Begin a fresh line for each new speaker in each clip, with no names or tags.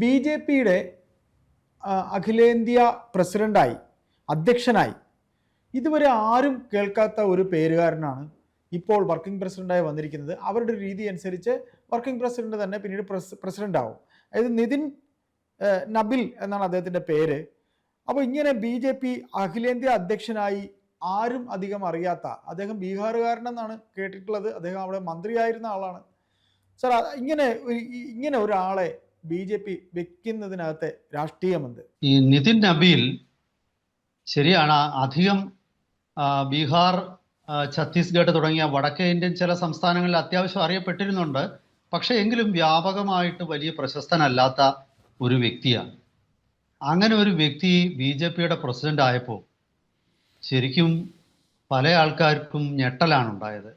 B J പിയുടെ അഖിലേന്ത്യാ പ്രസിഡന്റായി അധ്യക്ഷനായി. ഇതുവരെ ആരും കേൾക്കാത്ത ഒരു പേരുകാരനാണ് ഇപ്പോൾ വർക്കിംഗ് പ്രസിഡന്റായി വന്നിരിക്കുന്നത്. അവരുടെ രീതി അനുസരിച്ച് വർക്കിംഗ് പ്രസിഡന്റ് തന്നെ പിന്നീട് പ്രസ് പ്രസിഡന്റ് ആവും അതായത് നിതിൻ നബിൽ എന്നാണ് അദ്ദേഹത്തിന്റെ പേര്. അപ്പോൾ ഇങ്ങനെ ബി ജെ പി അഖിലേന്ത്യാ അധ്യക്ഷനായി ആരും അധികം അറിയാത്ത അദ്ദേഹം ബീഹാറുകാരനെന്നാണ് കേട്ടിട്ടുള്ളത്. അദ്ദേഹം അവിടെ മന്ത്രിയായിരുന്ന ആളാണ്. സാർ ഇങ്ങനെ ഇങ്ങനെ ഒരാളെ ബി ജെ പി വെക്കുന്നതിനകത്തെ രാഷ്ട്രീയമുണ്ട്
ഈ നിതിൻ നബീൽ ശരിയാണ് അധികം ബീഹാർ ഛത്തീസ്ഗഡ് തുടങ്ങിയ വടക്കേ ഇന്ത്യൻ ചില സംസ്ഥാനങ്ങളിൽ അത്യാവശ്യം അറിയപ്പെട്ടിരുന്നുണ്ട്. പക്ഷേ എങ്കിലും വ്യാപകമായിട്ട് വലിയ പ്രശസ്തനല്ലാത്ത ഒരു വ്യക്തിയാണ്. അങ്ങനെ ഒരു വ്യക്തി ബി ജെ പിയുടെ പ്രസിഡന്റ് ആയപ്പോൾ ശരിക്കും പല ആൾക്കാർക്കും ഞെട്ടലാണ് ഉണ്ടായത്.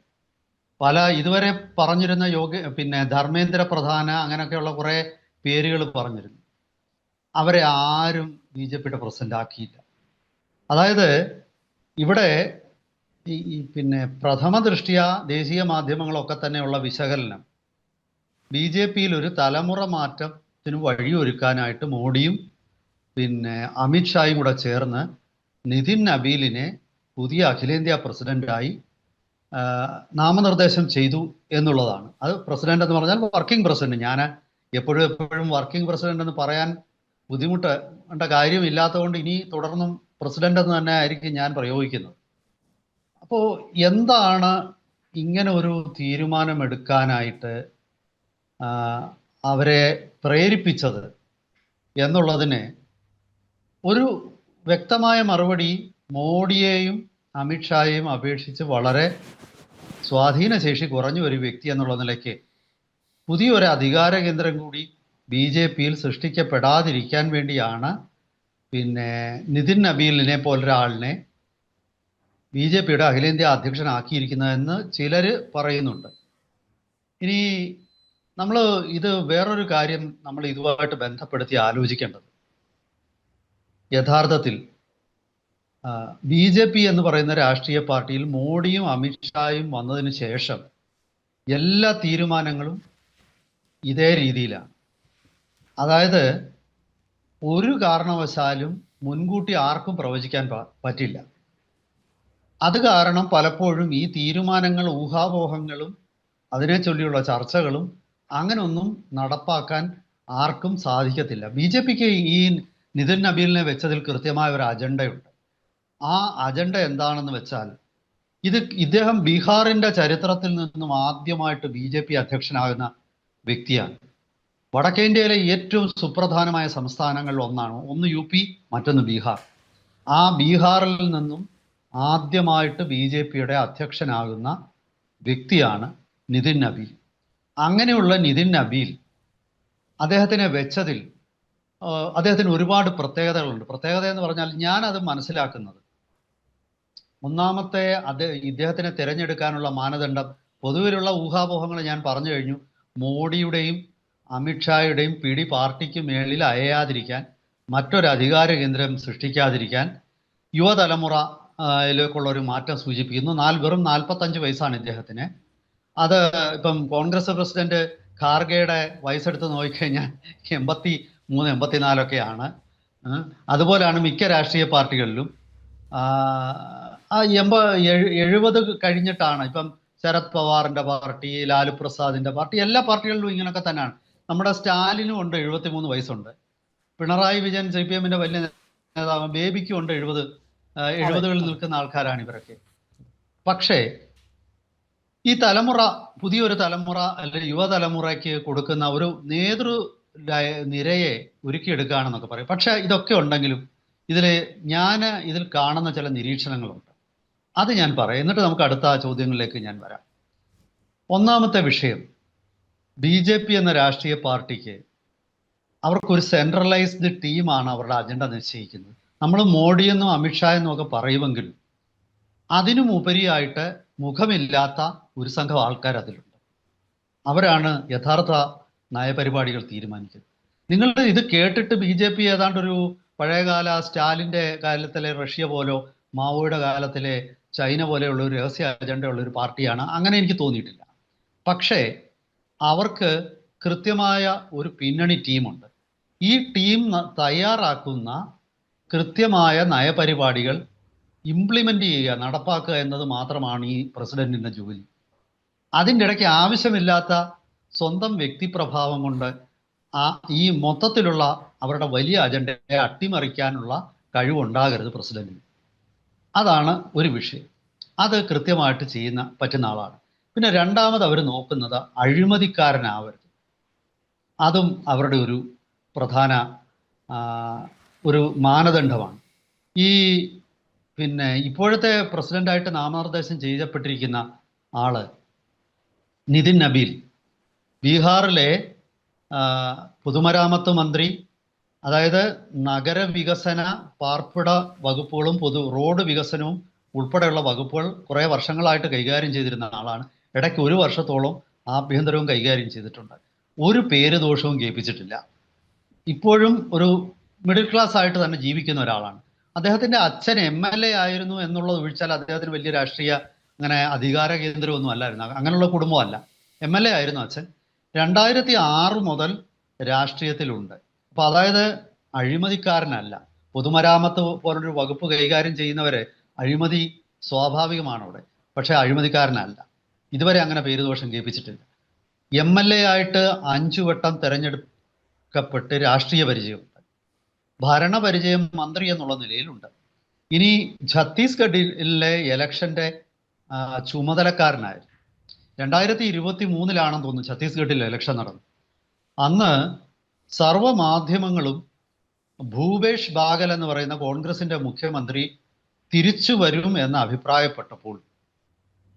പല ഇതുവരെ പറഞ്ഞിരുന്ന യോഗ പിന്നെ ധർമ്മേന്ദ്ര പ്രധാന അങ്ങനെയൊക്കെയുള്ള കുറേ പേരുകൾ പറഞ്ഞിരുന്നു. അവരെ ആരും ബി ജെ പിയുടെ പ്രസിഡന്റ് ആക്കിയില്ല. അതായത് ഇവിടെ ഈ പിന്നെ പ്രഥമ ദൃഷ്ടിയ ദേശീയ മാധ്യമങ്ങളൊക്കെ തന്നെയുള്ള വിശകലനം ബി ജെ പിയിൽ ഒരു തലമുറ മാറ്റത്തിന് വഴിയൊരുക്കാനായിട്ട് മോഡിയും പിന്നെ അമിത്ഷായും കൂടെ ചേർന്ന് നിതിൻ നബീലിനെ പുതിയ അഖിലേന്ത്യാ പ്രസിഡന്റായി നാമനിർദ്ദേശം ചെയ്തു എന്നുള്ളതാണ്. അത് പ്രസിഡന്റ് എന്ന് പറഞ്ഞാൽ വർക്കിംഗ് പ്രസിഡന്റ്. ഞാൻ എപ്പോഴും എപ്പോഴും വർക്കിംഗ് പ്രസിഡന്റ് എന്ന് പറയാൻ ബുദ്ധിമുട്ട് ണ്ട കാര്യമില്ലാത്തതുകൊണ്ട് ഇനി തുടർന്നും പ്രസിഡന്റ് എന്ന് തന്നെ ആയിരിക്കും ഞാൻ പ്രയോഗിക്കുന്നത്. അപ്പോൾ എന്താണ് ഇങ്ങനെ ഒരു തീരുമാനമെടുക്കാനായിട്ട് അവരെ പ്രേരിപ്പിച്ചത് എന്നുള്ളതിന് ഒരു വ്യക്തമായ മറുപടി മോഡിയെയും അമിത്ഷായെയും അപേക്ഷിച്ച് വളരെ സ്വാധീനശേഷി കുറഞ്ഞ ഒരു വ്യക്തി എന്നുള്ള നിലയ്ക്ക് പുതിയൊരു അധികാര കേന്ദ്രം കൂടി ബി ജെ പിയിൽ സൃഷ്ടിക്കപ്പെടാതിരിക്കാൻ വേണ്ടിയാണ് പിന്നെ നിതിൻ നബീലിനെ പോലൊരാളിനെ ബി ജെ പിയുടെ അഖിലേന്ത്യാ അധ്യക്ഷനാക്കിയിരിക്കുന്നതെന്ന് ചിലർ പറയുന്നുണ്ട്. ഇനി നമ്മൾ ഇത് വേറൊരു കാര്യം നമ്മൾ ഇതുമായിട്ട് ബന്ധപ്പെടുത്തി ആലോചിക്കേണ്ടത്. യഥാർത്ഥത്തിൽ ബി ജെ പി എന്ന് പറയുന്ന രാഷ്ട്രീയ പാർട്ടിയിൽ മോഡിയും അമിത്ഷായും വന്നതിന് ശേഷം എല്ലാ തീരുമാനങ്ങളും ഇതേ രീതിയിലാണ് അതായത് ഒരു കാരണവശാലും മുൻകൂട്ടി ആർക്കും പ്രവചിക്കാൻ പറ്റില്ല. അത് കാരണം പലപ്പോഴും ഈ തീരുമാനങ്ങൾ ഊഹാപോഹങ്ങളും അതിനെ ചൊല്ലിയുള്ള ചർച്ചകളും അങ്ങനൊന്നും നടപ്പാക്കാൻ ആർക്കും സാധിക്കത്തില്ല. ബി ജെ പിക്ക് ഈ നിതിൻ നബീലിനെ വെച്ചതിൽ കൃത്യമായ ഒരു അജണ്ടയുണ്ട്. ആ അജണ്ട എന്താണെന്ന് വെച്ചാൽ ഇത് ഇദ്ദേഹം ബീഹാറിന്റെ ചരിത്രത്തിൽ നിന്നും ആദ്യമായിട്ട് ബി ജെ പി അധ്യക്ഷനാകുന്ന വ്യക്തിയാണ്. വടക്കേ ഇന്ത്യയിലെ ഏറ്റവും സുപ്രധാനമായ സംസ്ഥാനങ്ങളിൽ ഒന്നാണ്. ഒന്ന് യു പി മറ്റൊന്ന് ബീഹാർ. ആ ബീഹാറിൽ നിന്നും ആദ്യമായിട്ട് ബി ജെ പിയുടെ അധ്യക്ഷനാകുന്ന വ്യക്തിയാണ് നിതിൻ നബി. അങ്ങനെയുള്ള നിതിൻ നബീൽ അദ്ദേഹത്തിനെ വെച്ചതിൽ അദ്ദേഹത്തിന് ഒരുപാട് പ്രത്യേകതകളുണ്ട്. പ്രത്യേകത എന്ന് പറഞ്ഞാൽ ഞാൻ അത് മനസ്സിലാക്കുന്നത്. ഒന്നാമത്തെ അത് ഇദ്ദേഹത്തിനെ തിരഞ്ഞെടുക്കാനുള്ള മാനദണ്ഡം പൊതുവിലുള്ള ഊഹാപോഹങ്ങൾ ഞാൻ പറഞ്ഞു കഴിഞ്ഞു. മോഡിയുടെയും അമിത്ഷായുടെയും പിടി പാർട്ടിക്ക് മേളിൽ അയയാതിരിക്കാൻ മറ്റൊരു അധികാര കേന്ദ്രം സൃഷ്ടിക്കാതിരിക്കാൻ യുവതലമുറ യിലേക്കുള്ള ഒരു മാറ്റം സൂചിപ്പിക്കുന്നു. നാല് വെറും നാൽപ്പത്തഞ്ച് വയസ്സാണ് ഇദ്ദേഹത്തിന്. അത് ഇപ്പം കോൺഗ്രസ് പ്രസിഡന്റ് ഖാർഗെയുടെ വയസ്സെടുത്ത് നോക്കിക്കഴിഞ്ഞാൽ എൺപത്തി മൂന്ന് എൺപത്തിനാലൊക്കെയാണ്. അതുപോലെയാണ് മിക്ക രാഷ്ട്രീയ പാർട്ടികളിലും. എൺപ എഴു- എഴുപത് കഴിഞ്ഞിട്ടാണ്. ഇപ്പം ശരത് പവാറിന്റെ പാർട്ടി ലാലു പ്രസാദിന്റെ പാർട്ടി എല്ലാ പാർട്ടികളിലും ഇങ്ങനെയൊക്കെ തന്നെയാണ്. നമ്മുടെ സ്റ്റാലിനും ഉണ്ട് എഴുപത്തിമൂന്ന് വയസ്സുണ്ട്. പിണറായി വിജയൻ സി പി എമ്മിന്റെ വലിയ നേതാവ് ബേബിക്കും ഉണ്ട് എഴുപത് എഴുപതുകളിൽ നിൽക്കുന്ന ആൾക്കാരാണ് ഇവരൊക്കെ. പക്ഷേ ഈ തലമുറ പുതിയൊരു തലമുറ അല്ലെങ്കിൽ യുവതലമുറയ്ക്ക് കൊടുക്കുന്ന ഒരു നേതൃ നിരയെ ഒരുക്കിയെടുക്കുകയാണെന്നൊക്കെ പറയും. പക്ഷെ ഇതൊക്കെ ഉണ്ടെങ്കിലും ഇതിൽ ഞാൻ ഇതിൽ കാണുന്ന ചില നിരീക്ഷണങ്ങളുണ്ട്. അത് ഞാൻ പറയാം. എന്നിട്ട് നമുക്ക് അടുത്ത ആ ചോദ്യങ്ങളിലേക്ക് ഞാൻ വരാം. ഒന്നാമത്തെ വിഷയം ബി ജെ പി എന്ന രാഷ്ട്രീയ പാർട്ടിക്ക് അവർക്കൊരു സെൻട്രലൈസ്ഡ് ടീമാണ് അവരുടെ അജണ്ട നിശ്ചയിക്കുന്നത്. നമ്മൾ മോഡിയെന്നും അമിത്ഷായെന്നും ഒക്കെ പറയുമെങ്കിലും അതിനും ഉപരിയായിട്ട് മുഖമില്ലാത്ത ഒരു സംഘം ആൾക്കാർ അതിലുണ്ട്. അവരാണ് യഥാർത്ഥ നയപരിപാടികൾ തീരുമാനിക്കുന്നത്. നിങ്ങൾ ഇത് കേട്ടിട്ട് ബി ജെ പി ഏതാണ്ട് ഒരു പഴയകാല സ്റ്റാലിന്റെ കാലത്തിലെ റഷ്യ പോലോ മാവോയുടെ കാലത്തിലെ ചൈന പോലെയുള്ള ഒരു രഹസ്യ അജണ്ടയുള്ള ഒരു പാർട്ടിയാണ്. അങ്ങനെ എനിക്ക് തോന്നിയിട്ടില്ല. പക്ഷേ അവർക്ക് കൃത്യമായ ഒരു പിന്നണി ടീമുണ്ട്. ഈ ടീം തയ്യാറാക്കുന്ന കൃത്യമായ നയപരിപാടികൾ ഇംപ്ലിമെന്റ് ചെയ്യുക നടപ്പാക്കുക എന്നത് മാത്രമാണ് ഈ പ്രസിഡന്റിന്റെ ജോലി. അതിന്റെ ഇടയ്ക്ക് ആവശ്യമില്ലാത്ത സ്വന്തം വ്യക്തിപ്രഭാവം കൊണ്ട് ആ ഈ മൊത്തത്തിലുള്ള അവരുടെ വലിയ അജണ്ടയെ അട്ടിമറിക്കാനുള്ള കഴിവുണ്ടാകരുത് പ്രസിഡന്റിന്. അതാണ് ഒരു വിഷയം. അത് കൃത്യമായിട്ട് ചെയ്യുന്ന പറ്റുന്ന ആളാണ്. പിന്നെ രണ്ടാമത് അവർ നോക്കുന്നത് അഴിമതിക്കാരനാവരുത്. അതും അവരുടെ ഒരു പ്രധാന ഒരു മാനദണ്ഡമാണ്. ഈ പിന്നെ ഇപ്പോഴത്തെ പ്രസിഡന്റായിട്ട് നാമനിർദ്ദേശം ചെയ്യപ്പെട്ടിരിക്കുന്ന ആൾ നിതിൻ നബീൽ. ബീഹാറിലെ പൊതുമരാമത്ത് മന്ത്രി അതായത് നഗരവികസന പാർപ്പിട വകുപ്പുകളും പൊതു റോഡ് വികസനവും ഉൾപ്പെടെയുള്ള വകുപ്പുകൾ കുറേ വർഷങ്ങളായിട്ട് കൈകാര്യം ചെയ്തിരുന്ന ആളാണ്. ഇടയ്ക്ക് ഒരു വർഷത്തോളം ആഭ്യന്തരവും കൈകാര്യം ചെയ്തിട്ടുണ്ട്. ഒരു പേര് ദോഷവും കേൾപ്പിച്ചിട്ടില്ല. ഇപ്പോഴും ഒരു മിഡിൽ ക്ലാസ് ആയിട്ട് തന്നെ ജീവിക്കുന്ന ഒരാളാണ്. അദ്ദേഹത്തിന്റെ അച്ഛൻ എം എൽ എ ആയിരുന്നു എന്നുള്ളത് ഒഴിച്ചാൽ അദ്ദേഹത്തിന് വലിയ രാഷ്ട്രീയ അങ്ങനെ അധികാര കേന്ദ്രമൊന്നും അല്ലായിരുന്നു. അങ്ങനെയുള്ള കുടുംബമല്ല. എം എൽ എ ആയിരുന്നു അച്ഛൻ. രണ്ടായിരത്തി ആറ് മുതൽ രാഷ്ട്രീയത്തിലുണ്ട്. അപ്പൊ അതായത് അഴിമതിക്കാരനല്ല. പൊതുമരാമത്ത് പോലൊരു വകുപ്പ് കൈകാര്യം ചെയ്യുന്നവരെ അഴിമതി സ്വാഭാവികമാണ് അവിടെ പക്ഷെ അഴിമതിക്കാരനല്ല. ഇതുവരെ അങ്ങനെ പേരുദോഷം കേൾപ്പിച്ചിട്ടില്ല. എം എൽ എ ആയിട്ട് അഞ്ചു വട്ടം തെരഞ്ഞെടുക്കപ്പെട്ട് രാഷ്ട്രീയ പരിചയമുണ്ട്. ഭരണപരിചയം മന്ത്രി എന്നുള്ള നിലയിലുണ്ട്. ഇനി ഛത്തീസ്ഗഡിലെ ഇലക്ഷന്റെ ചുമതലക്കാരനായിരുന്നു. രണ്ടായിരത്തി ഇരുപത്തി മൂന്നിലാണെന്ന് തോന്നുന്നു ഛത്തീസ്ഗഡിൽ ഇലക്ഷൻ നടന്നു. അന്ന് സർവമാധ്യമങ്ങളും ഭൂപേഷ് ബാഗൽ എന്ന് പറയുന്ന കോൺഗ്രസിന്റെ മുഖ്യമന്ത്രി തിരിച്ചു വരും എന്ന് അഭിപ്രായപ്പെട്ടപ്പോൾ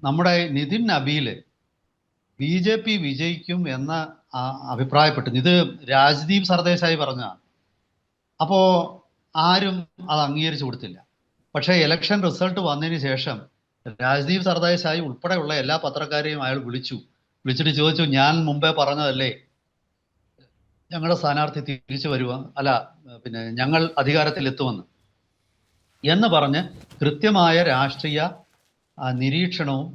നമ്മുടെ Nitin Nabeel B J P വിജയിക്കും എന്ന് അഭിപ്രായപ്പെട്ടു. ഇത് രാജ്ദീപ് സർദേശായി പറഞ്ഞതാണ്. അപ്പോ ആരും അത് അംഗീകരിച്ചു കൊടുത്തില്ല. പക്ഷേ ഇലക്ഷൻ റിസൾട്ട് വന്നതിന് ശേഷം രാജ്ദീപ് സർദേശായി ഉൾപ്പെടെയുള്ള എല്ലാ പത്രക്കാരെയും അയാൾ വിളിച്ചു. വിളിച്ചിട്ട് ചോദിച്ചു ഞാൻ മുമ്പേ പറഞ്ഞതല്ലേ? ഞങ്ങളുടെ സ്ഥാനാർത്ഥി തിരിച്ചു വരുക അല്ല പിന്നെ ഞങ്ങൾ അധികാരത്തിൽ എത്തുമെന്ന് എന്ന് പറഞ്ഞ് കൃത്യമായ രാഷ്ട്രീയ നിരീക്ഷണവും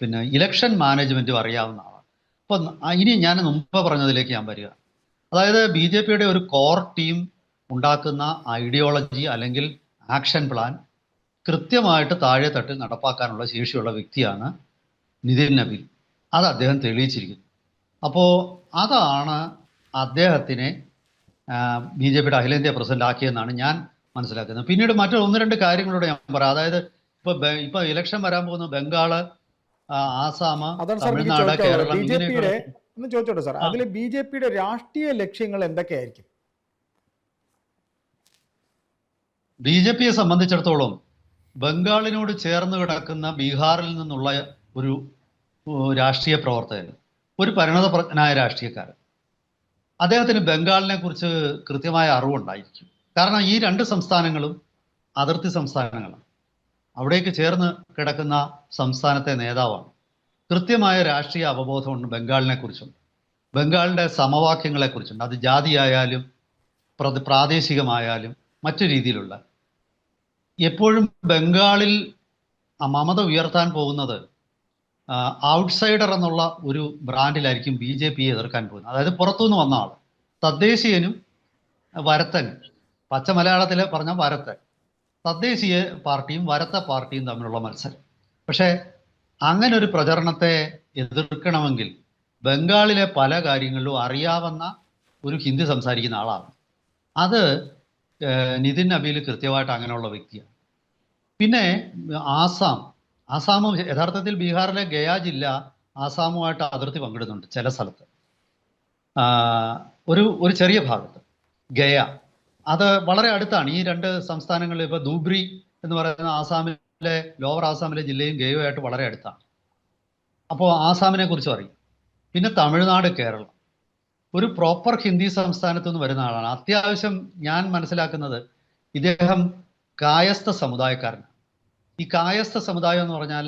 പിന്നെ ഇലക്ഷൻ മാനേജ്മെന്റും അറിയാവുന്ന ആളാണ്. അപ്പൊ ഇനി ഞാൻ മുമ്പ് പറഞ്ഞതിലേക്ക് ഞാൻ വരിക. അതായത് ബി ജെ പിയുടെ ഒരു കോർ ടീം ഉണ്ടാക്കുന്ന ഐഡിയോളജി അല്ലെങ്കിൽ ആക്ഷൻ പ്ലാൻ കൃത്യമായിട്ട് താഴെ തട്ടിൽ നടപ്പാക്കാനുള്ള ശേഷിയുള്ള വ്യക്തിയാണ് നിതിൻ നബീൽ അത് അദ്ദേഹം തെളിയിച്ചിരിക്കുന്നു. അപ്പോൾ അതാണ് അദ്ദേഹത്തിനെ ബി ജെ പിയുടെ അഖിലേന്ത്യാ പ്രസിഡന്റ് ആക്കിയെന്നാണ് ഞാൻ മനസ്സിലാക്കുന്നത്. പിന്നീട് മറ്റു ഒന്ന് രണ്ട് കാര്യങ്ങളോട് ഞാൻ പറയാം. അതായത് ഇപ്പൊ ഇപ്പൊ ഇലക്ഷൻ വരാൻ പോകുന്ന ബംഗാൾ ആസാമ ആസാം തമിഴ്നാട് കേരളം ഇങ്ങനെയൊക്കെ
ഒന്ന് ചോദിച്ചോട്ടെ സാർ.
ആ.
അതിൽ ബി ജെ പിയുടെ രാഷ്ട്രീയ ലക്ഷ്യങ്ങൾ എന്തൊക്കെയായിരിക്കും?
ബി ജെ പിയെ സംബന്ധിച്ചിടത്തോളം ബംഗാളിനോട് ചേർന്ന് കിടക്കുന്ന ബീഹാറിൽ നിന്നുള്ള ഒരു രാഷ്ട്രീയ പ്രവർത്തകൻ ഒരു പരിണതപ്രജ്ഞനായ രാഷ്ട്രീയക്കാരൻ. അദ്ദേഹത്തിന് ബംഗാളിനെ കുറിച്ച് കൃത്യമായ അറിവുണ്ടായിരിക്കും. കാരണം ഈ രണ്ട് സംസ്ഥാനങ്ങളും അതിർത്തി സംസ്ഥാനങ്ങളാണ്. അവിടേക്ക് ചേർന്ന് കിടക്കുന്ന സംസ്ഥാനത്തെ നേതാവാണ്. കൃത്യമായ രാഷ്ട്രീയ അവബോധമുണ്ട് ബംഗാളിനെ കുറിച്ചുണ്ട് ബംഗാളിന്റെ സമവാക്യങ്ങളെ കുറിച്ചുണ്ട് അത് ജാതിയായാലും പ്രതി പ്രാദേശികമായാലും മറ്റു രീതിയിലുള്ള. എപ്പോഴും ബംഗാളിൽ മമത ഉയർത്താൻ പോകുന്നത് ഔട്ട്സൈഡർ എന്നുള്ള ഒരു ബ്രാൻഡിലായിരിക്കും ബി ജെ പിയെ എതിർക്കാൻ പോകുന്നത്. അതായത് പുറത്തുനിന്ന് വന്ന ആൾ തദ്ദേശീയനും വരത്തൻ. പച്ച മലയാളത്തിൽ പറഞ്ഞ വരത്തൻ. തദ്ദേശീയ പാർട്ടിയും വരത്ത പാർട്ടിയും തമ്മിലുള്ള മത്സരം. പക്ഷേ അങ്ങനെ ഒരു പ്രചരണത്തെ എതിർക്കണമെങ്കിൽ ബംഗാളിലെ പല കാര്യങ്ങളിലും അറിയാവുന്ന ഒരു ഹിന്ദി സംസാരിക്കുന്ന ആളാണ്. അത് നിതിൻ നബീൽ കൃത്യമായിട്ട് അങ്ങനെയുള്ള വ്യക്തിയാണ്. പിന്നെ ആസാം. ആസാം യഥാർത്ഥത്തിൽ ബീഹാറിലെ ഗയ ജില്ല ആസാമുമായിട്ട് അതിർത്തി പങ്കിടുന്നുണ്ട് ചില സ്ഥലത്ത്. ഒരു ഒരു ചെറിയ ഭാഗത്ത് ഗയ. അത് വളരെ അടുത്താണ്. ഈ രണ്ട് സംസ്ഥാനങ്ങളിൽ ഇപ്പൊ ദൂബ്രി എന്ന് പറയുന്ന ആസാമിലെ ലോവർ ആസാമിലെ ജില്ലയും ഗയയുമായിട്ട് വളരെ അടുത്താണ്. അപ്പോൾ ആസാമിനെ കുറിച്ച് അറിയും പിന്നെ തമിഴ്നാട് കേരളം. ഒരു പ്രോപ്പർ ഹിന്ദി സംസ്ഥാനത്തു നിന്ന് വരുന്ന ആളാണ്. അത്യാവശ്യം ഞാൻ മനസ്സിലാക്കുന്നത് ഇദ്ദേഹം കായസ്ഥ സമുദായക്കാരനാണ്. ഈ കായസ്ഥ സമുദായം എന്ന് പറഞ്ഞാൽ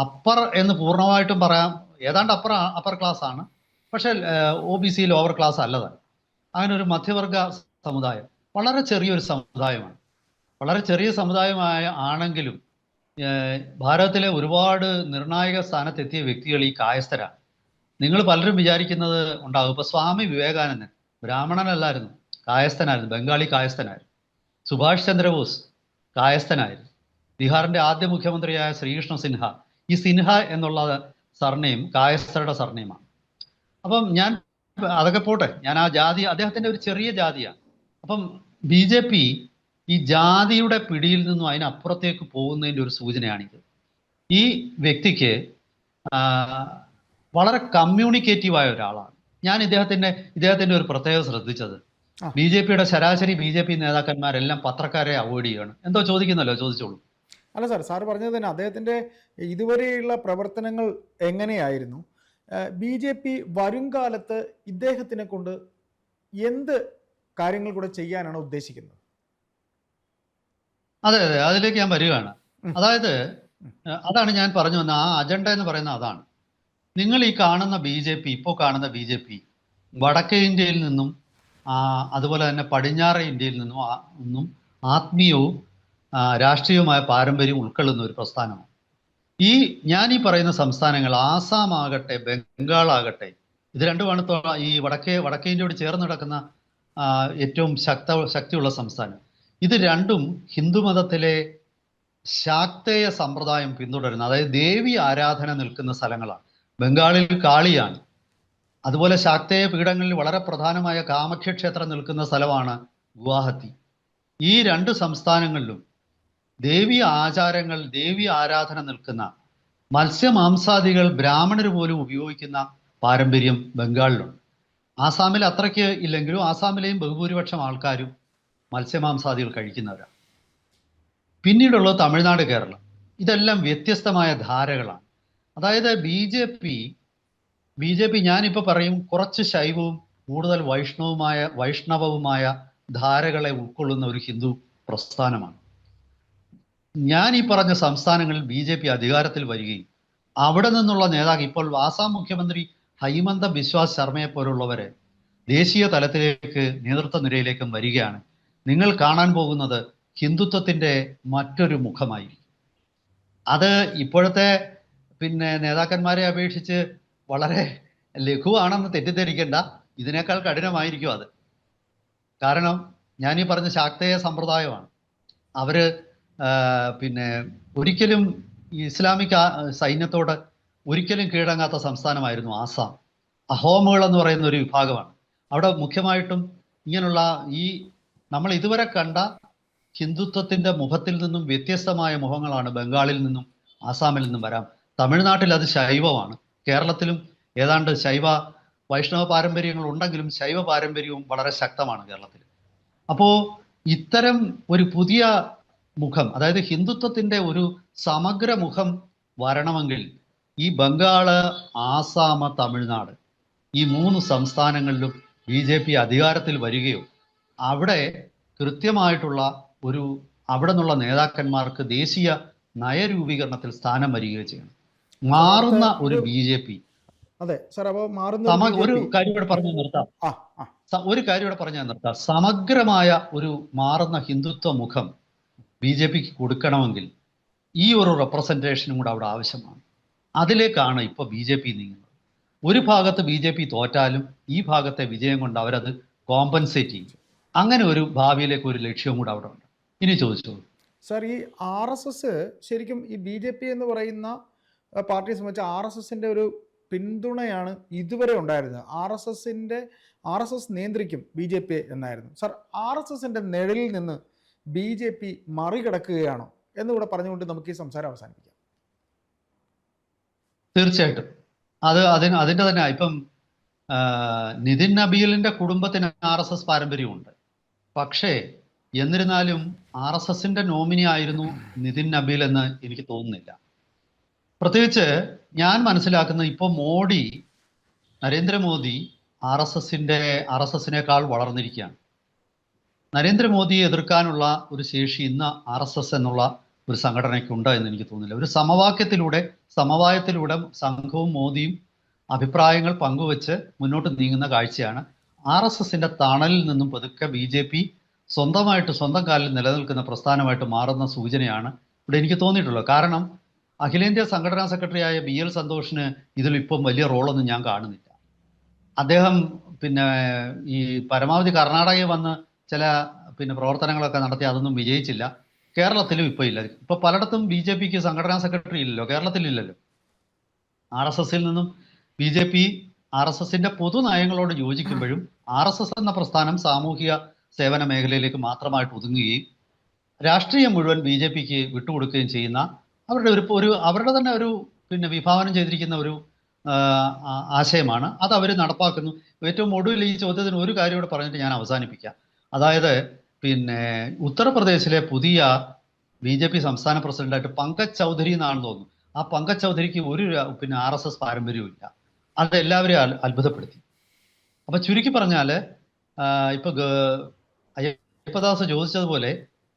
അപ്പർ എന്ന് പൂർണമായിട്ടും പറയാം ഏതാണ്ട് അപ്പർ അപ്പർ ക്ലാസ് ആണ്. പക്ഷേ O B C lower class അല്ലത് അങ്ങനെ ഒരു മധ്യവർഗ സമുദായം വളരെ ചെറിയൊരു സമുദായമാണ്. വളരെ ചെറിയ സമുദായമായ ആണെങ്കിലും ഭാരതത്തിലെ ഒരുപാട് നിർണായക സ്ഥാനത്തെത്തിയ വ്യക്തികൾ ഈ കായസ്ഥരാണ്. നിങ്ങൾ പലരും വിചാരിക്കുന്നത് ഉണ്ടാകും. ഇപ്പൊ സ്വാമി വിവേകാനന്ദൻ ബ്രാഹ്മണനല്ലായിരുന്നു കായസ്ഥനായിരുന്നു ബംഗാളി കായസ്ഥനായിരുന്നു. സുഭാഷ് ചന്ദ്രബോസ് കായസ്ഥനായിരുന്നു. ബീഹാറിന്റെ ആദ്യ മുഖ്യമന്ത്രിയായ ശ്രീകൃഷ്ണ സിൻഹ ഈ സിൻഹ എന്നുള്ള സർനെയും കായസ്ഥരുടെ സർനെയുമാണ്. അപ്പം ഞാൻ അതൊക്കെ പോട്ടെ ഞാൻ ആ ജാതി അദ്ദേഹത്തിന്റെ ഒരു ചെറിയ ജാതിയാണ്. അപ്പം ബി ജെ പി ഈ ജാതിയുടെ പിടിയിൽ നിന്നും അതിനപ്പുറത്തേക്ക് പോകുന്നതിന്റെ ഒരു സൂചനയാണിത്. ഈ വ്യക്തിക്ക് വളരെ കമ്മ്യൂണിക്കേറ്റീവായ ഒരാളാണ്. ഞാൻ ഇദ്ദേഹത്തിന്റെ ഇദ്ദേഹത്തിന്റെ ഒരു പ്രത്യേകത ശ്രദ്ധിച്ചത്. ബി ജെ പിയുടെ ശരാശരി ബി ജെ പി നേതാക്കന്മാരെല്ലാം പത്രക്കാരെ അവോയ്ഡ് ചെയ്യാണ്. എന്തോ ചോദിക്കുന്നല്ലോ ചോദിച്ചോളൂ.
അല്ല സാർ സാർ പറഞ്ഞത് തന്നെ അദ്ദേഹത്തിന്റെ ഇതുവരെയുള്ള പ്രവർത്തനങ്ങൾ എങ്ങനെയായിരുന്നു? ബി ജെ പി വരും കാലത്ത് ഇദ്ദേഹത്തിനെ കൊണ്ട് എന്ത് കാര്യങ്ങൾ കൂടെ ചെയ്യാനാണ് ഉദ്ദേശിക്കുന്നത്?
അതെ അതെ അതിലേക്ക് ഞാൻ വരികയാണ്. അതായത് അതാണ് ഞാൻ പറഞ്ഞു വന്ന ആ അജണ്ട എന്ന് പറയുന്ന അതാണ്. നിങ്ങൾ ഈ കാണുന്ന ബി ജെ പി ഇപ്പോൾ കാണുന്ന ബി ജെ പി വടക്കേ ഇന്ത്യയിൽ നിന്നും അതുപോലെ തന്നെ പടിഞ്ഞാറേ ഇന്ത്യയിൽ നിന്നും നിന്നും ആത്മീയവും രാഷ്ട്രീയവുമായ പാരമ്പര്യം ഉൾക്കൊള്ളുന്ന ഒരു പ്രസ്ഥാനമാണ്. ഈ ഞാൻ ഈ പറയുന്ന സംസ്ഥാനങ്ങൾ ആസാം ആകട്ടെ ബംഗാൾ ആകട്ടെ ഇത് രണ്ടുമാണ് ഈ വടക്കേ വടക്കേ ഇന്ത്യയോട് ചേർന്ന് കിടക്കുന്ന ഏറ്റവും ശക്ത ശക്തിയുള്ള സംസ്ഥാനം. ഇത് രണ്ടും ഹിന്ദുമതത്തിലെ ശാക്തേയ സമ്പ്രദായം പിന്തുടരുന്ന അതായത് ദേവി ആരാധന നിൽക്കുന്ന സ്ഥലങ്ങളാണ്. ബംഗാളിൽ കാളിയാണ് അതുപോലെ ശാക്തേയ പീഠങ്ങളിൽ വളരെ പ്രധാനമായ കാമഖ്യ ക്ഷേത്രം നിൽക്കുന്ന സ്ഥലമാണ് ഗുവാഹത്തി. ഈ രണ്ട് സംസ്ഥാനങ്ങളിലും ദേവി ആചാരങ്ങൾ ദേവി ആരാധന നിൽക്കുന്ന മത്സ്യമാംസാദികൾ ബ്രാഹ്മണർ പോലും ഉപയോഗിക്കുന്ന പാരമ്പര്യം ബംഗാളിലുണ്ട്. ആസാമിൽ അത്രയ്ക്ക് ഇല്ലെങ്കിലും ആസാമിലെയും ബഹുഭൂരിപക്ഷം ആൾക്കാരും മത്സ്യമാംസാദികൾ കഴിക്കുന്നവരാണ് പിന്നീടുള്ളത് തമിഴ്നാട് കേരളം. ഇതെല്ലാം വ്യത്യസ്തമായ ധാരകളാണ്. അതായത് B J P B J P ഞാനിപ്പോൾ പറയും കുറച്ച് ശൈവവും കൂടുതൽ വൈഷ്ണവുമായ വൈഷ്ണവവുമായ ധാരകളെ ഉൾക്കൊള്ളുന്ന ഒരു ഹിന്ദു പ്രസ്ഥാനമാണ്. ഞാൻ ഈ പറഞ്ഞ സംസ്ഥാനങ്ങളിൽ ബി ജെ പി അധികാരത്തിൽ വരികയും അവിടെ നിന്നുള്ള നേതാക്കൾ ഇപ്പോൾ ആസാം മുഖ്യമന്ത്രി ഹൈമന്ത ബിശ്വാസ് ശർമ്മയെ പോലുള്ളവരെ ദേശീയ തലത്തിലേക്ക് നേതൃത്വ നിരയിലേക്കും വരികയാണ്. നിങ്ങൾ കാണാൻ പോകുന്നത് ഹിന്ദുത്വത്തിന്റെ മറ്റൊരു മുഖമായി അത് ഇപ്പോഴത്തെ പിന്നെ നേതാക്കന്മാരെ അപേക്ഷിച്ച് വളരെ ലഘുവാണെന്ന് തെറ്റിദ്ധരിക്കേണ്ട. ഇതിനേക്കാൾ കഠിനമായിരിക്കും അത്. കാരണം ഞാൻ ഈ പറഞ്ഞ ശാക്തേയ സമ്പ്രദായമാണ്. അവർ പിന്നെ ഒരിക്കലും ഇസ്ലാമിക് സൈന്യത്തോട് ഒരിക്കലും കീഴടങ്ങാത്ത സംസ്ഥാനമായിരുന്നു ആസാം. അഹോമുകൾ എന്ന് പറയുന്ന ഒരു വിഭാഗമാണ്. അവിടെ മുഖ്യമായിട്ടും ഇങ്ങനെയുള്ള ഈ നമ്മൾ ഇതുവരെ കണ്ട ഹിന്ദുത്വത്തിന്റെ മുഖത്തിൽ നിന്നും വ്യത്യസ്തമായ മുഖങ്ങളാണ് ബംഗാളിൽ നിന്നും ആസാമിൽ നിന്നും വരാം. തമിഴ്നാട്ടിൽ അത് ശൈവമാണ്. കേരളത്തിലും ഏതാണ്ട് ശൈവ വൈഷ്ണവ പാരമ്പര്യങ്ങൾ ഉണ്ടെങ്കിലും ശൈവ പാരമ്പര്യവും വളരെ ശക്തമാണ് കേരളത്തിൽ. അപ്പോ ഇത്തരം ഒരു പുതിയ മുഖം അതായത് ഹിന്ദുത്വത്തിന്റെ ഒരു സമഗ്ര മുഖം വരണമെങ്കിൽ ഈ ബംഗാൾ ആസാമ തമിഴ്നാട് ഈ മൂന്ന് സംസ്ഥാനങ്ങളിലും ബി ജെ പി അധികാരത്തിൽ വരികയോ അവിടെ കൃത്യമായിട്ടുള്ള ഒരു അവിടെ നിന്നുള്ള നേതാക്കന്മാർക്ക് ദേശീയ നയരൂപീകരണത്തിൽ സ്ഥാനം വരികയോ ചെയ്യണം. മാറുന്ന ഒരു ബി ജെ പി.
അതെ സാർ അപ്പോൾ മാറുന്ന ഒരു
കാര്യം ഇവിടെ പറഞ്ഞു നിർത്താം. ഒരു കാര്യം ഇവിടെ പറഞ്ഞു നിർത്താം. സമഗ്രമായ ഒരു മാറുന്ന ഹിന്ദുത്വ മുഖം ബി ജെ പിക്ക് കൊടുക്കണമെങ്കിൽ ഈ ഒരു റെപ്രസെന്റേഷനും കൂടെ അവിടെ ആവശ്യമാണ്. അതിലേക്കാണ് ഇപ്പോൾ ബി ജെ പി നീങ്ങുന്നത്. ഒരു ഭാഗത്ത് ബി ജെ പി തോറ്റാലും ഈ ഭാഗത്തെ വിജയം കൊണ്ട് അവരത് കോമ്പൻസേറ്റ് ചെയ്യും. അങ്ങനെ ഒരു ഭാവിയിലേക്ക് ഒരു ലക്ഷ്യവും കൂടെ അവിടെ ഉണ്ട്. ഇനി ചോദിച്ചോളൂ.
സാർ ഈ ആർ എസ് എസ് ശരിക്കും ഈ ബി ജെ പി എന്ന് പറയുന്ന പാർട്ടിയെ സംബന്ധിച്ച് ആർ എസ് എസിന്റെ ഒരു പിന്തുണയാണ് ഇതുവരെ ഉണ്ടായിരുന്നത്. ആർ എസ് എസിന്റെ ആർ എസ് എസ് നിയന്ത്രിക്കും ബി ജെ പി എന്നായിരുന്നു. സർ ആർ എസ് എസിന്റെ നിഴലിൽ നിന്ന് ബി ജെ പി മറികടക്കുകയാണോ എന്നുകൂടെ പറഞ്ഞുകൊണ്ട് നമുക്ക് ഈ സംസാരം അവസാനിപ്പിക്കാം.
തീർച്ചയായിട്ടും. അത് അതിന് അതിന്റെ തന്നെ ഇപ്പം നിതിൻ നബീലിന്റെ കുടുംബത്തിന് ആർ എസ് എസ് പാരമ്പര്യമുണ്ട്. പക്ഷേ എന്നിരുന്നാലും ആർ എസ് എസിന്റെ നോമിനി ആയിരുന്നു നിതിൻ നബീൽ എന്ന് എനിക്ക് തോന്നുന്നില്ല. പ്രത്യേകിച്ച് ഞാൻ മനസ്സിലാക്കുന്ന ഇപ്പോൾ മോഡി നരേന്ദ്രമോദി ആർ എസ് എസിന്റെ ആർ എസ് എസിനേക്കാൾ വളർന്നിരിക്കുകയാണ്. നരേന്ദ്രമോദിയെ എതിർക്കാനുള്ള ഒരു ശേഷി ഇന്ന് ആർ എസ് എസ് എന്നുള്ള ഒരു സംഘടനയ്ക്കുണ്ട് എന്ന് എനിക്ക് തോന്നുന്നില്ല. ഒരു സമവാക്യത്തിലൂടെ സമവായത്തിലൂടെ സംഘവും മോദിയും അഭിപ്രായങ്ങൾ പങ്കുവച്ച് മുന്നോട്ട് നീങ്ങുന്ന കാഴ്ചയാണ് ആർ എസ് എസിന്റെ തണലിൽ നിന്നും പതുക്കെ ബി ജെ പി സ്വന്തമായിട്ട് സ്വന്തം കാലിൽ നിലനിൽക്കുന്ന പ്രസ്ഥാനമായിട്ട് മാറുന്ന സൂചനയാണ് ഇവിടെ എനിക്ക് തോന്നിയിട്ടുള്ളത്. കാരണം അഖിലേന്ത്യാ സംഘടനാ സെക്രട്ടറിയായ ബി എൽ സന്തോഷിന് ഇതിൽ ഇപ്പം വലിയ റോളൊന്നും ഞാൻ കാണുന്നില്ല. അദ്ദേഹം പിന്നെ ഈ പരമാവധി കർണാടകയിൽ വന്ന് ചില പിന്നെ പ്രവർത്തനങ്ങളൊക്കെ നടത്തി അതൊന്നും വിജയിച്ചില്ല. കേരളത്തിലും ഇപ്പോൾ ഇല്ല. ഇപ്പോൾ പലയിടത്തും ബി ജെ പിക്ക് സംഘടനാ സെക്രട്ടറി ഇല്ലല്ലോ. കേരളത്തിലില്ലല്ലോ. ആർ എസ് എസിൽ നിന്നും B J P R S എസിന്റെ പൊതു നയങ്ങളോട് യോജിക്കുമ്പോഴും ആർ എസ് എസ് എന്ന പ്രസ്ഥാനം സാമൂഹിക സേവന മേഖലയിലേക്ക് മാത്രമായിട്ട് ഒതുങ്ങുകയും രാഷ്ട്രീയം മുഴുവൻ ബി ജെ പിക്ക് വിട്ടുകൊടുക്കുകയും ചെയ്യുന്ന അവരുടെ ഒരു ഒരു അവരുടെ തന്നെ ഒരു പിന്നെ വിഭാവനം ചെയ്തിരിക്കുന്ന ഒരു ആശയമാണ്. അത് അവർ നടപ്പാക്കുന്നു. ഏറ്റവും ഒടുവിൽ ഈ ചോദ്യത്തിന് ഒരു കാര്യം കൂടെ പറഞ്ഞിട്ട് ഞാൻ അവസാനിപ്പിക്കാം. അതായത് പിന്നെ ഉത്തർപ്രദേശിലെ പുതിയ ബി ജെ പി സംസ്ഥാന പ്രസിഡന്റായിട്ട് പങ്കജ് ചൗധരി എന്നാണെന്ന് തോന്നുന്നു. ആ പങ്കജ് ചൗധരിക്ക് ഒരു പിന്നെ ആർ എസ് എസ് പാരമ്പര്യവും ഇല്ല. അത് എല്ലാവരെയും അത്ഭുതപ്പെടുത്തി. അപ്പൊ ചുരുക്കി പറഞ്ഞാൽ ഇപ്പൊ അയ്യപ്പദാസ് ചോദിച്ചതുപോലെ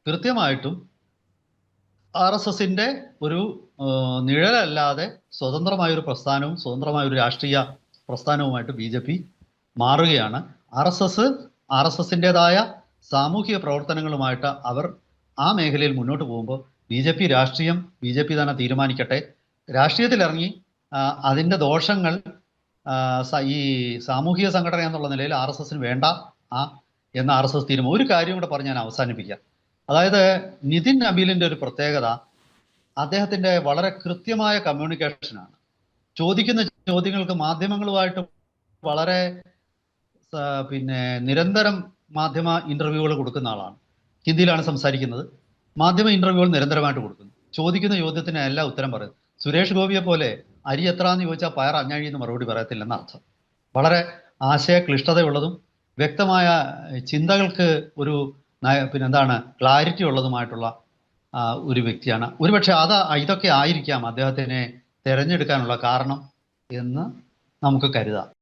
കൃത്യമായിട്ടും ആർ എസ് എസിന്റെ ഒരു നിഴലല്ലാതെ സ്വതന്ത്രമായ ഒരു പ്രസ്ഥാനവും സ്വതന്ത്രമായ ഒരു രാഷ്ട്രീയ പ്രസ്ഥാനവുമായിട്ട് ബി ജെ പി മാറുകയാണ്. R S S R S എസിന്റെതായ സാമൂഹിക പ്രവർത്തനങ്ങളുമായിട്ട് അവർ ആ മേഖലയിൽ മുന്നോട്ട് പോകുമ്പോൾ ബി ജെ പി രാഷ്ട്രീയം ബി ജെ പി തന്നെ തീരുമാനിക്കട്ടെ. രാഷ്ട്രീയത്തിലിറങ്ങി അതിന്റെ ദോഷങ്ങൾ ഈ സാമൂഹിക സംഘടന എന്നുള്ള നിലയിൽ ആർ എസ് എസിന് വേണ്ട ആ എന്ന ആർ എസ് എസ് തീരുമാനം. ഒരു കാര്യം കൂടെ പറഞ്ഞ് ഞാൻ അവസാനിപ്പിക്കാം. അതായത് നിതിൻ നബീലിന്റെ ഒരു പ്രത്യേകത അദ്ദേഹത്തിന്റെ വളരെ കൃത്യമായ കമ്മ്യൂണിക്കേഷനാണ് ചോദിക്കുന്ന ചോദ്യങ്ങൾക്ക് മാധ്യമങ്ങളുമായിട്ട് വളരെ പിന്നെ നിരന്തരം മാധ്യമ ഇന്റർവ്യൂകൾ കൊടുക്കുന്ന ആളാണ്. ഹിന്ദിയിലാണ് സംസാരിക്കുന്നത്. മാധ്യമ ഇന്റർവ്യൂകൾ നിരന്തരമായിട്ട് കൊടുക്കുന്നു. ചോദിക്കുന്ന ചോദ്യത്തിന് എല്ലാ ഉത്തരം പറയും. സുരേഷ് ഗോപിയെ പോലെ അരി എത്രാന്ന് ചോദിച്ചാൽ പയർ അഞ്ഞാഴി എന്ന് മറുപടി പറയത്തില്ലെന്ന അർത്ഥം. വളരെ ആശയക്ലിഷ്ടതയുള്ളതും വ്യക്തമായ ചിന്തകൾക്ക് ഒരു നയ- പിന്നെന്താണ് ക്ലാരിറ്റി ഉള്ളതുമായിട്ടുള്ള ഒരു വ്യക്തിയാണ്. ഒരുപക്ഷെ അത് ഇതൊക്കെ ആയിരിക്കാം അദ്ദേഹത്തിനെ തിരഞ്ഞെടുക്കാനുള്ള കാരണം എന്ന് നമുക്ക് കരുതാം.